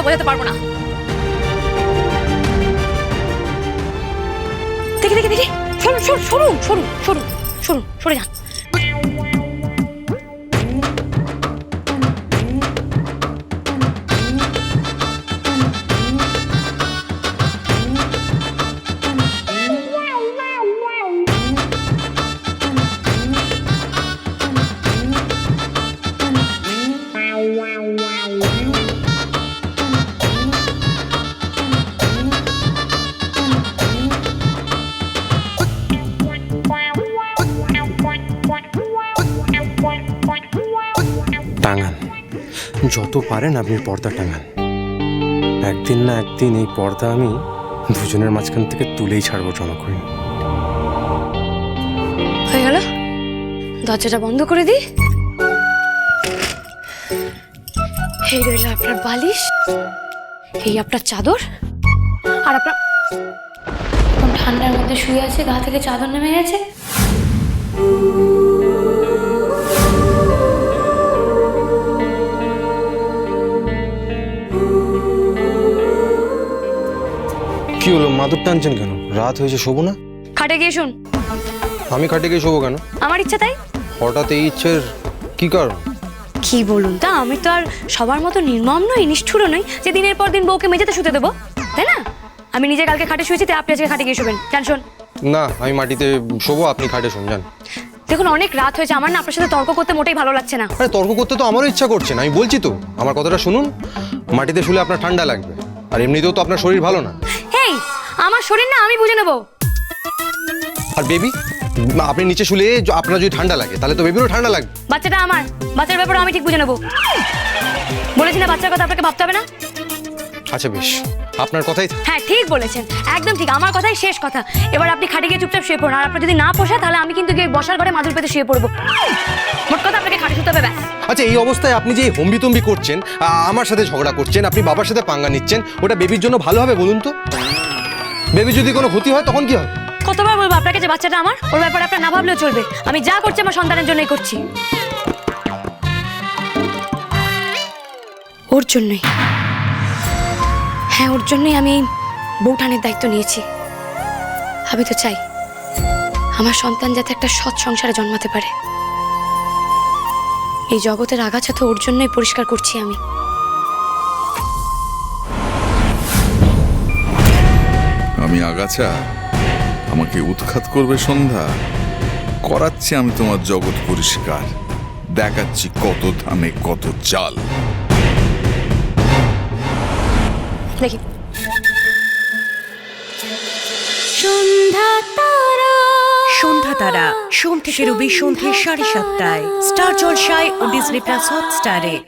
কথা বোঝাতে পারব না দেখি দেখি দেখি সরুন সরুন সরুন সরুন সরুন সরুন সরে যান টাঙান। যত পারেন আপনি পর্দা টাঙান। একদিন না একদিন এই পর্দা আমি দুজনের মাঝখান থেকে তুলেই ছাড়বো জনকহীন। হয়ে গেল? দরজাটা বন্ধ করে দিই? এই রইল আপনার বালিশ, এই আপনার চাদর, আর আপনার ঠান্ডার মধ্যে শুয়ে আছে, গা থেকে চাদর নেমে গেছে। কি হলো? মাদুর টানছেন কেন? রাত হয়েছে শোবো না? খাটে গিয়ে শুন। আমি খাটে গিয়ে শোবো কেন? আমার ইচ্ছা তাই? হঠাৎ এই ইচ্ছের কি কারণ? কি বলুন তা আমি তো আর সবার মতো নির্মম নই নিষ্ঠুরও নই যে দিনের পর দিন বউকে মেঝেতে শুতে দেবো। তাই না? আমি নিজে কালকে খাটে শুয়েছি তাই আপনি আজকে খাটে গিয়ে শুবেন। জান শোন। না আমি মাটিতে শোবো আপনি খাটে শোন যান। দেখুন অনেক রাত হয়েছে আমার না আপনার সাথে তর্ক করতে মোটেই ভালো লাগছে না। আরে তর্ক করতে তো আমারও ইচ্ছা করছে না আমি বলছি তো। আমার কথাটা শুনুন মাটিতে শুলে আপনার ঠান্ডা লাগবে আর এমনিতেও তো আপনার শরীর ভালো না। আমার শরীর না আমি বুঝে নেব। আর বেবি আপনি নিচে শুলে আপনার যদি ঠান্ডা লাগে তাহলে তো বেবিরও ঠান্ডা লাগবে। বাচ্চাটা আমার বাচ্চার ব্যাপারে আমি ঠিক বুঝে নেব। বলেছি না বাচ্চার কথা আপনাকে ভাবতে হবে না? আচ্ছা বেশ। আপনার কথাই হ্যাঁ ঠিক বলেছেন। একদম ঠিক আমার কথাই শেষ কথা। এবার আপনি খাটে গিয়ে চুপচাপ শুয়ে পড়ুন আর আপনার যদি না পোষায় তাহলে আমি কিন্তু গিয়ে বসার ঘরে মাদুর পেতে শুয়ে পড়ব। মোট কথা আপনাকে খাটে শুতে হবে ব্যাস। আচ্ছা এই অবস্থায় আপনি যে হম্বিতম্বি করছেন আমার সাথে ঝগড়া করছেন আপনি বাবার সাথে পাঙ্গা নিচ্ছেন ওটা বেবির জন্য ভালো হবে বলুন তো? বেবি যদি কোনো ক্ষতি হয়, তখন কি হবে কতবার বলব আপনাকে যে বাচ্চাটা আমার? ওর ব্যাপারে আপনার না ভাবলেও চলবে। আমি যা করছি আমার সন্তানের জন্যই করছি। ওর জন্যই। হ্যাঁ ওর জন্যই আমি এই বউঠানের দায়িত্ব নিয়েছি। আমি তো চাই আমার সন্তান যাতে একটা সৎ সংসারে জন্মাতে পারে। এই জগতের আগাছা তো ওর জন্যই পরিষ্কার করছি আমি। আমি আগাছা আমাকে উৎখাত করবে সন্ধ্যা। করাচ্ছি আমি তোমার জগৎ পরিষ্কার। দেখাচ্ছি কত ধানে কত চাল। দেখি। সন্ধ্যা তারা। সোম থেকে রবি সন্ধ্যে সাড়ে সাতটায়। স্টার জলসায় ও ডিজনি প্লাস হটস্টারে।